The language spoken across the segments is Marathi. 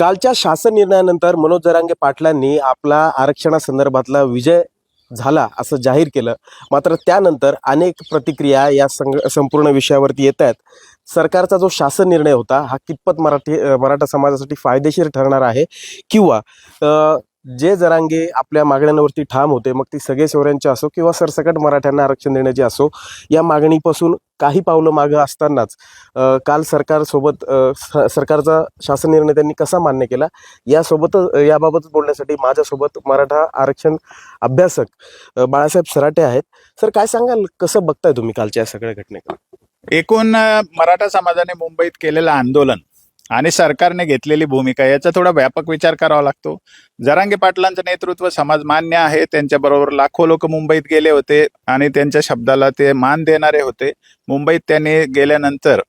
कालच्या शासन निर्णयानंतर मनोज जरांगे पाटलांनी आपला आरक्षणासंदर्भातला विजय झाला असं जाहीर केलं. मात्र त्यानंतर अनेक प्रतिक्रिया या संग संपूर्ण विषयावरती येत आहेत. सरकारचा जो शासन निर्णय होता हा कितपत मराठी मराठा समाजासाठी फायदेशीर ठरणार आहे? किंवा जे जरांगे आपल्या मागण्यांवरती ठाम होते मग ती सगळे सोयऱ्यांचे असो किंवा सरसकट मराठ्यांना आरक्षण देण्याची असो या मागणीपासून काही पावलं मागं असतानाच काल सरकारसोबत स- सरकारचा शासन निर्णय त्यांनी कसा मान्य केला यासोबत याबाबत बोलण्यासाठी माझ्यासोबत मराठा आरक्षण अभ्यासक बाळासाहेब सराटे आहेत. सर काय सांगाल कसं बघताय तुम्ही कालच्या या सगळ्या घटनेकडे? एकूण मराठा समाजाने मुंबईत केलेलं आंदोलन आणि सरकारने घेतलेली भूमिका याचा थोडा व्यापक विचार करावा लागतो. जरांगे पाटलांचं नेतृत्व समाज मान्य आहे. त्यांच्याबरोबर लाखो लोक मुंबईत गेले होते आणि त्यांच्या शब्दाला ते मान देणारे होते. मुंबईत त्यांनी गेल्यानंतर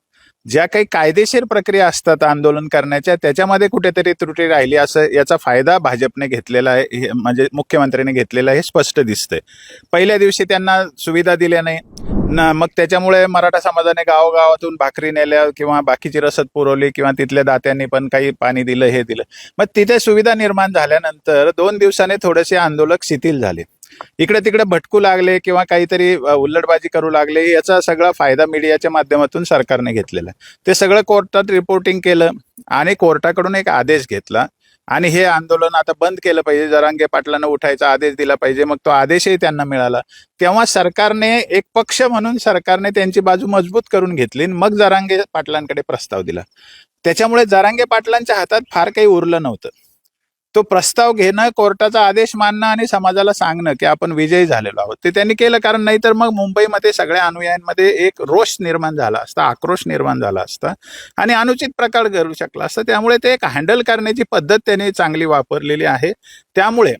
ज्या काही कायदेशीर प्रक्रिया असतात आंदोलन करण्याच्या त्याच्यामध्ये कुठेतरी त्रुटी राहिली असं याचा फायदा भाजपने घेतलेला आहे हे म्हणजे मुख्यमंत्र्यांनी घेतलेला आहे हे स्पष्ट दिसतंय. पहिल्या दिवशी त्यांना सुविधा दिल्या नाही. ना मग त्याच्यामुळे मराठा समाजाने गावोगावातून भाकरी नेल्या किंवा बाकीची रसद पुरवली किंवा तिथल्या दात्यांनी पण काही पाणी दिलं हे दिलं. मग तिथे सुविधा निर्माण झाल्यानंतर दोन दिवसाने थोडेसे आंदोलक शिथिल झाले. इकडे तिकडे भटकू लागले किंवा काहीतरी अ, उल्लडबाजी करू लागले याचा सगळा फायदा मीडियाच्या माध्यमातून सरकारने घेतलेला. ते सगळं कोर्टात रिपोर्टिंग केलं आणि कोर्टाकडून एक आदेश घेतला आणि हे आंदोलन आता बंद केलं पाहिजे. जरांगे पाटलांना उठायचा आदेश दिला पाहिजे. मग तो आदेशही त्यांना मिळाला. तेव्हा सरकारने एक पक्ष म्हणून सरकारने त्यांची बाजू मजबूत करून घेतली आणि मग जरांगे पाटलांकडे प्रस्ताव दिला. त्याच्यामुळे जरांगे पाटलांच्या हातात फार काही उरलं नव्हतं. तो प्रस्ताव घेणं कोर्टाचा आदेश मानणं आणि समाजाला सांगणं की आपण विजयी झालेलो आहोत. ते त्यांनी केलं कारण नाहीतर मग मुंबईमध्ये सगळ्या अनुयायांमध्ये एक रोष निर्माण झाला असता आक्रोश निर्माण झाला असता आणि अनुचित प्रकार घडू शकला असता. त्यामुळे ते एक हँडल करण्याची पद्धत त्यांनी चांगली वापरलेली आहे. त्यामुळे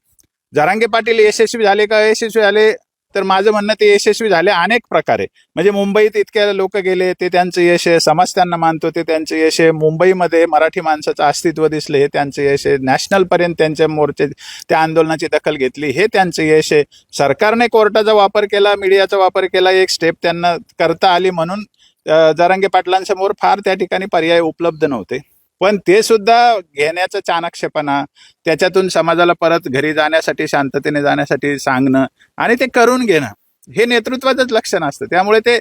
जरांगे पाटील यशस्वी झाले का? यशस्वी झाले तर माझं म्हणणं ते यशस्वी झाले अनेक प्रकारे. म्हणजे मुंबईत इतक्या लोक गेले ते त्यांचं यश आहे समाज त्यांना मानतो ते त्यांचं यश आहे. मुंबईमध्ये मराठी माणसाचं अस्तित्व दिसले हे त्यांचं यश आहे. नॅशनलपर्यंत त्यांच्या मोर्चे त्या आंदोलनाची दखल घेतली हे त्यांचं यश आहे. सरकारने कोर्टाचा वापर केला मीडियाचा वापर केला एक स्टेप त्यांना करता आली म्हणून अं, जरांगे पाटलांसमोर फार त्या ठिकाणी पर्याय उपलब्ध नव्हते. पण ते सुद्धा घेण्याचा चाणक्षपणा त्याच्यातून समाजाला परत घरी जाण्यासाठी शांततेने जाण्यासाठी सांगणं आणि ते करून घेणं हे नेतृत्वाचंच लक्षण असतं. त्यामुळे ते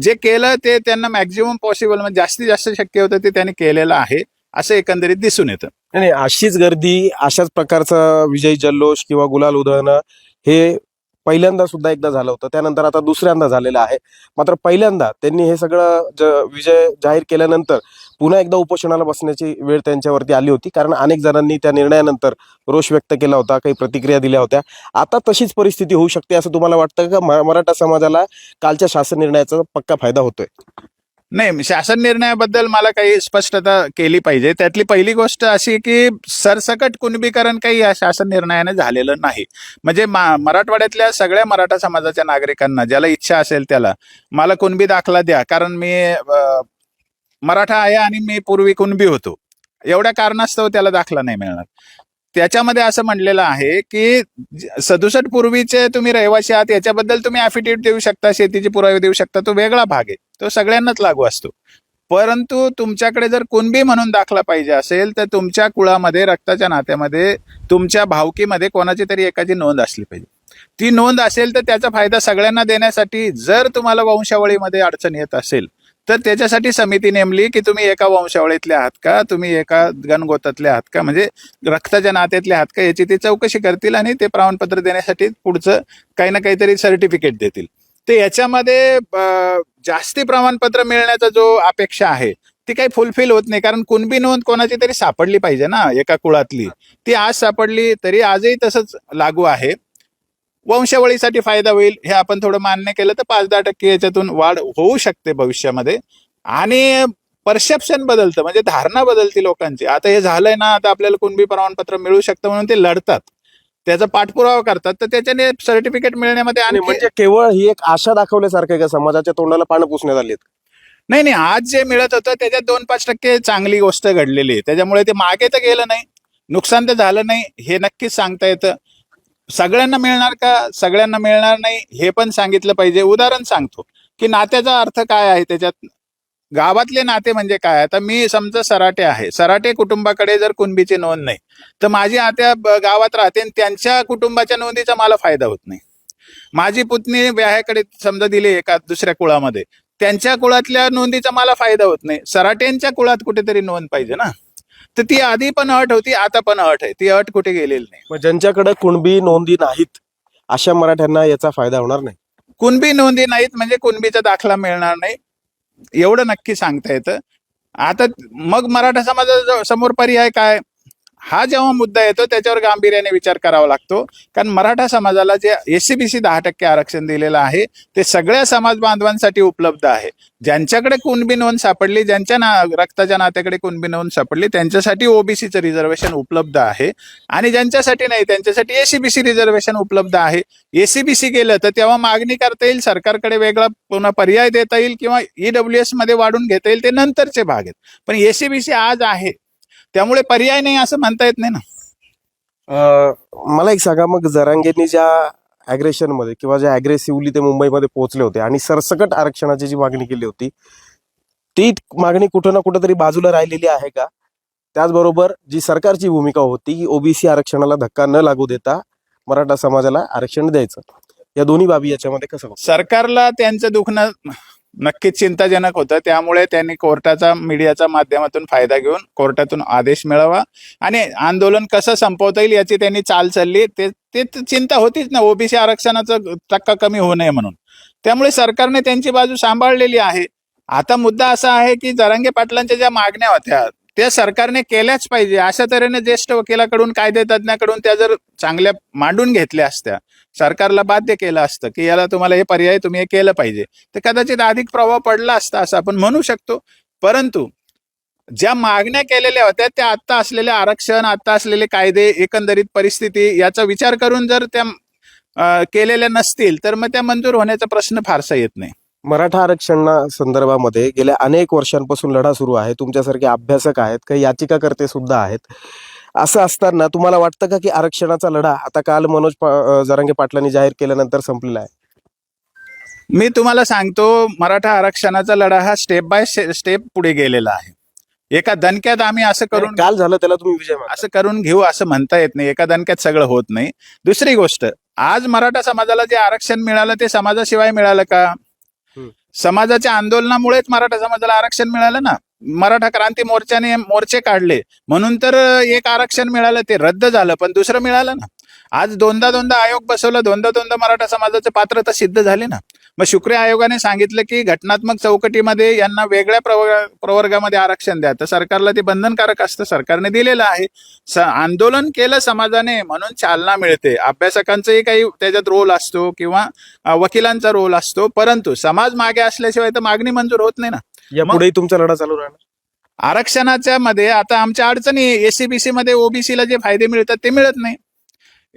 जे केलं ते त्यांना मॅक्झिमम पॉसिबल म्हणजे जास्तीत जास्त शक्य होतं ते त्यांनी केलेलं आहे असं एकंदरीत दिसून येतं. नाही नाही, अशीच गर्दी अशाच प्रकारचा विजय जल्लोष किंवा गुलाल उधळणं हे पहिल्यांदा सुद्धा एकदा झालं होतं. त्यानंतर आता दुसऱ्यांदा झालेलं आहे. मात्र पहिल्यांदा त्यांनी हे सगळं ज- विजय जाहीर केल्यानंतर पुन्हा एकदा उपोषणाला बसण्याची वेळ त्यांच्यावरती आली होती. कारण अनेक जणांनी त्या निर्णयानंतर रोष व्यक्त केला होता काही प्रतिक्रिया दिल्या होत्या. आता तशीच परिस्थिती होऊ शकते असं तुम्हाला वाटतं का? मराठा समाजाला कालच्या शासन निर्णयाचा पक्का फायदा होतोय. नाही शासन निर्णयाबद्दल मला काही स्पष्टता केली पाहिजे. त्यातली पहिली गोष्ट अशी की सरसकट कुणबीकरण काही या शासन निर्णयाने झालेलं नाही. म्हणजे मा- मराठवाड्यातल्या सगळ्या मराठा समाजाच्या नागरिकांना ज्याला इच्छा असेल त्याला मला कुणबी दाखला द्या. कारण मी अ, मराठा आहे आणि मी पूर्वी कुणबी होतो. एवढ्या कारणास्तव त्याला दाखला नाही मिळणार. त्याच्यामध्ये असं म्हणलेलं आहे की सदुसष्ट पूर्वीचे तुम्ही रहिवासी आहात याच्याबद्दल तुम्ही अफिडेव्हिट देऊ शकता शेतीचे पुरावे देऊ शकता तो वेगळा भाग आहे. तो सगळ्यांनाच लागू असतो. परंतु तुमच्याकडे जर कुणबी म्हणून दाखला पाहिजे असेल तर तुमच्या कुळामध्ये रक्ताच्या नात्यामध्ये तुमच्या भावकीमध्ये कोणाची तरी एकाची नोंद असली पाहिजे. ती नोंद असेल तर त्याचा फायदा सगळ्यांना देण्यासाठी जर तुम्हाला वंशावळीमध्ये अडचण येत असेल तर त्याच्यासाठी समिती नेमली की तुम्ही एका वंशावळीतले आहात का? तुम्ही एका गणगोतातले आहात का? म्हणजे रक्ताच्या नात्यातले आहात का? याची ती चौकशी करतील आणि ते प्रमाणपत्र देण्यासाठी पुढचं काही ना काहीतरी सर्टिफिकेट देतील. तर याच्यामध्ये जास्ती प्रमाणपत्र मिळण्याचा जो अपेक्षा आहे ती काही फुलफिल होत नाही. कारण कुणबी नोंद कोणाची तरी सापडली पाहिजे ना एका कुळातली. ती आज सापडली तरी आजही तसंच लागू आहे. वंशावळीसाठी फायदा होईल हे आपण थोडं मान्य केलं तर पाच दहा टक्के याच्यातून वाढ होऊ शकते भविष्यामध्ये. आणि परसेप्शन बदलतं म्हणजे धारणा बदलते लोकांची. आता हे झालंय ना आता आपल्याला कुणबी प्रमाणपत्र मिळू शकतं म्हणून ते लढतात. त्याचा पाठपुरावा करतात तर त्याच्याने सर्टिफिकेट मिळण्यामध्ये आणि म्हणजे केवळ ही एक आशा दाखवल्यासारखं का? समाजाच्या तोंडाला पानं पुसण्यात आली नाही नाही आज जे मिळत होतं त्याच्यात दोन पाच टक्के चांगली गोष्ट घडलेली आहे. त्याच्यामुळे ते मागे तर गेलं नाही. नुकसान तर झालं नाही हे नक्कीच सांगता येतं. सगळ्यांना मिळणार का? सगळ्यांना मिळणार नाही हे पण सांगितलं पाहिजे. उदाहरण सांगतो की नात्याचा अर्थ काय आहे त्याच्यात? गावातले नाते म्हणजे काय? आता मी समजा सराटे आहे. सराटे कुटुंबाकडे जर कुणबीची नोंद नाही तर माझी आत्या गावात राहते आणि त्यांच्या कुटुंबाच्या नोंदीचा मला फायदा होत नाही. माझी पुतणी व्याह्याकडे समजा दिली एका दुसऱ्या कुळामध्ये त्यांच्या कुळातल्या नोंदीचा मला फायदा होत नाही. सराटेंच्या कुळात कुठेतरी नोंद पाहिजे ना? तर ती आधी पण अट होती आता पण अट आहे. ती अट कुठे गेलेली नाही. मग ज्यांच्याकडे कुणबी नोंदी नाहीत अशा मराठ्यांना याचा फायदा होणार नाही. कुणबी नोंदी नाहीत म्हणजे कुणबीचा दाखला मिळणार नाही. एवढं नक्की सांगता येतं. आता मग मराठा समाजाचा समोर पर्याय काय? हा जेव्हा मुद्दा येतो त्याच्यावर गांभीर्याने विचार करावा लागतो. कारण मराठा समाजाला जे एससीबीसी दहा टक्के आरक्षण दिलेलं आहे ते सगळ्या समाज बांधवांसाठी उपलब्ध आहे. ज्यांच्याकडे कुणबी नोंद सापडली ज्यांच्या ना रक्ताच्या नात्याकडे कुणबी नोंद सापडली त्यांच्यासाठी ओबीसीचं रिझर्वेशन उपलब्ध आहे. आणि ज्यांच्यासाठी नाही त्यांच्यासाठी एसीबीसी रिझर्वेशन उपलब्ध आहे. एसीबीसी गेलं तर तेव्हा मागणी करता येईल सरकारकडे वेगळा पुन्हा पर्याय देता येईल किंवा ईडब्ल्यू एसमध्ये वाढून घेता येईल ते नंतरचे भाग आहेत. पण एसीबीसी आज आहे. त्यामुळे पर्याय नाही असं म्हणता येत नाही ना. अं, मला एक सांगा मग जरांगेंनी ज्या अग्रेशनमध्ये किंवा ज्या अग्रेसिव्हली ते मुंबईमध्ये पोहोचले होते आणि सरसकट आरक्षणाची जी मागणी केली होती ती मागणी कुठं ना कुठं बाजूला राहिलेली आहे का? त्याचबरोबर जी सरकारची भूमिका होती की ओबीसी आरक्षणाला धक्का न लागू देता मराठा समाजाला आरक्षण द्यायचं. या दोन्ही बाबी याच्यामध्ये कसं? सरकारला त्यांचं दुखणं नक्कीच चिंताजनक होतं. त्यामुळे त्यांनी कोर्टाचा मीडियाच्या माध्यमातून फायदा घेऊन कोर्टातून आदेश मिळावा. आणि आंदोलन कसं संपवता येईल याची त्यांनी चाल चालली. ते ते चिंता होतीच ना. ओबीसी आरक्षणाचा टक्का कमी होऊ नये म्हणून. त्यामुळे सरकारने त्यांची बाजू सांभाळलेली आहे. आता मुद्दा असा आहे की जरांगे पाटलांच्या ज्या मागण्या होत्या त्या सरकारने केल्याच पाहिजे. अशा तऱ्हेने ज्येष्ठ वकिलाकडून कायदेतज्ञाकडून त्या जर चांगल्या मांडून घेतल्या असत्या सरकारला बाध्य केलं असतं की याला तुम्हाला हे पर्याय तुम्ही हे केलं पाहिजे. तर कदाचित अधिक प्रभाव पडला असता असं आपण म्हणू शकतो. परंतु ज्या मागण्या केलेल्या होत्या त्या आत्ता असलेले आरक्षण आत्ता असलेले कायदे एकंदरीत परिस्थिती याचा विचार करून जर त्या केलेल्या नसतील तर मग त्या मंजूर होण्याचा प्रश्न फारसा येत नाही. मराठा आरक्षणा संदर्भामध्ये गेल्या अनेक वर्षांपासून लढा सुरू आहे. तुमच्यासारखे अभ्यासक आहेत काही याचिकाकर्ते सुद्धा आहेत. असं असताना तुम्हाला वाटतं का की आरक्षणाचा लढा आता काल मनोज पा- अं, जरांगे पाटलांनी जाहीर केल्यानंतर संपलेला आहे? मी तुम्हाला सांगतो मराठा आरक्षणाचा लढा हा स्टेप बाय स्टेप पुढे गेलेला आहे. एका दणक्यात आम्ही असं करून काल झालं त्याला तुम्ही विजय. असं करून घेऊ असं म्हणता येत नाही. एका दणक्यात सगळं होत नाही. दुसरी गोष्ट आज मराठा समाजाला जे आरक्षण मिळालं ते समाजाशिवाय मिळालं का. समाजाच्या आंदोलनामुळेच मराठा समाजाला आरक्षण मिळालं ना. मराठा क्रांती मोर्चाने मोर्चे काढले. म्हणून तर एक आरक्षण मिळालं ते रद्द झालं पण दुसरं मिळालं ना. आज दोनदा दोनदा आयोग बसवला दोनदा दोनदा मराठा समाजाचे पात्रता सिद्ध झाले ना. मग शुक्रिया आयोगाने सांगितलं की घटनात्मक चौकटीमध्ये यांना वेगळ्या प्रवर- प्रवर्गामध्ये आरक्षण द्या. तर सरकारला ते बंधनकारक असतं. सरकारने दिलेलं आहे. स आंदोलन केलं समाजाने म्हणून चालना मिळते. अभ्यासकांचाही काही त्याच्यात रोल असतो किंवा वकिलांचा रोल असतो. परंतु समाज मागे असल्याशिवाय तर मागणी मंजूर होत नाही ना. यापुढेही तुमचा लढा चालू राहणार. आरक्षणाच्या मध्ये आता आमच्या अडचणी एसीबीसी मध्ये ओबीसीला जे फायदे मिळतात ते मिळत नाही.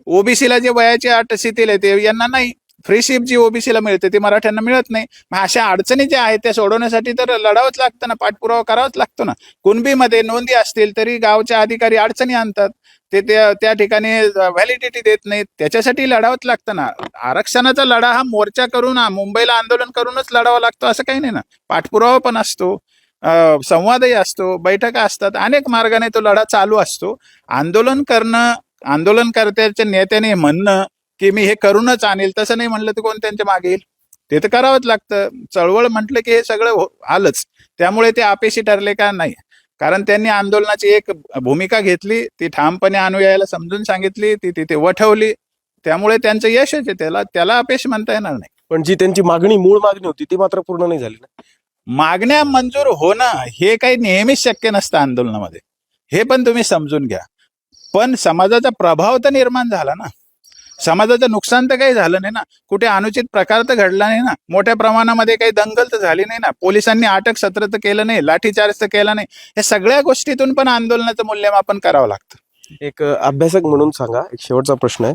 ओबीसीला जे वयाची अट शिथिल आहे ते यांना नाही. फ्रीशिप जी ओबीसीला मिळते ती मराठ्यांना मिळत नाही. मग अशा अडचणी ज्या आहेत त्या सोडवण्यासाठी तर लढावंच लागतं ना पाठपुरावा करावाच लागतो ना. कुणबीमध्ये नोंदी असतील तरी गावच्या अधिकारी अडचणी आणतात. ते त्या ठिकाणी व्हॅलिडिटी देत नाहीत. त्याच्यासाठी लढावंच लागतं ना. आरक्षणाचा लढा हा मोर्चा करून मुंबईला आंदोलन करूनच लढावा लागतो असं काही नाही ना. पाठपुरावा पण असतो. संवादही असतो बैठका असतात. अनेक मार्गाने तो लढा चालू असतो. आंदोलन करणं आंदोलनकर्त्याच्या नेत्याने म्हणणं की मी हे करूनच आणेल तसं नाही म्हणलं तर कोण त्यांच्या मागे येईल? ते तर करावंच लागतं. चळवळ म्हटलं की हे सगळं हो- आलंच. त्यामुळे ते अपेशी ठरले का नाही? कारण त्यांनी आंदोलनाची एक भूमिका घेतली ती ठामपणे अनुयायाला समजून सांगितली ती तिथे वठवली. त्यामुळे त्यांचं यशच आहे त्याला त्याला अपेश म्हणता येणार नाही. पण जी त्यांची मागणी मूळ मागणी होती ती मात्र पूर्ण नाही झाली ना? मागण्या मंजूर होणं हे काही नेहमीच शक्य नसतं आंदोलनामध्ये. हे पण तुम्ही समजून घ्या. पण समाजाचा प्रभाव तर निर्माण झाला ना. समाजाचं नुकसान तर काही झालं नाही ना. कुठे अनुचित प्रकार तर घडला नाही ना. मोठ्या प्रमाणामध्ये काही दंगल तर झाली नाही ना. पोलिसांनी अटक सत्र तर केलं नाही लाठीचार्ज तर केला नाही. हे सगळ्या गोष्टीतून पण आंदोलनाचं मूल्यमापन करावं लागतं. एक अभ्यासक म्हणून सांगा. एक शेवटचा प्रश्न आहे.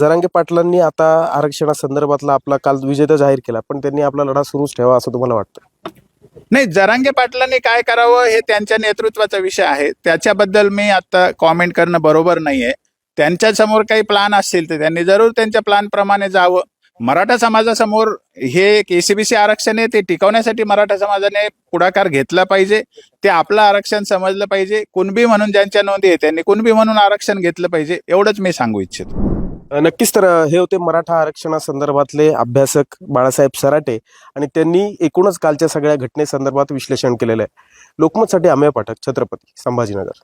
जरांगे पाटलांनी आता आरक्षणासंदर्भातला आपला काल विजय तर जाहीर केला पण त्यांनी आपला लढा सुरूच ठेवा असं तुम्हाला वाटतं? नाही जरांगे पाटलांनी काय करावं हे त्यांच्या नेतृत्वाचा विषय आहे. त्याच्याबद्दल मी आता कॉमेंट करणं बरोबर नाहीये. त्यांच्यासमोर काही प्लान असतील तर त्यांनी जरूर त्यांच्या प्लान प्रमाणे जावं. मराठा समाजासमोर हे एक एसीबीसी आरक्षण आहे ते टिकवण्यासाठी मराठा समाजाने पुढाकार घेतला पाहिजे. ते आपलं आरक्षण समजलं पाहिजे. कुणबी म्हणून ज्यांच्या नोंदी आहे त्यांनी कुणबी म्हणून आरक्षण घेतलं पाहिजे एवढंच मी सांगू इच्छितो. नक्कीच तर हे होते मराठा आरक्षणासंदर्भातले अभ्यासक बाळासाहेब सराटे आणि त्यांनी एकूणच कालच्या सगळ्या घटनेसंदर्भात विश्लेषण केलेलं आहे. लोकमतसाठी अमेय पाठक छत्रपती संभाजीनगर.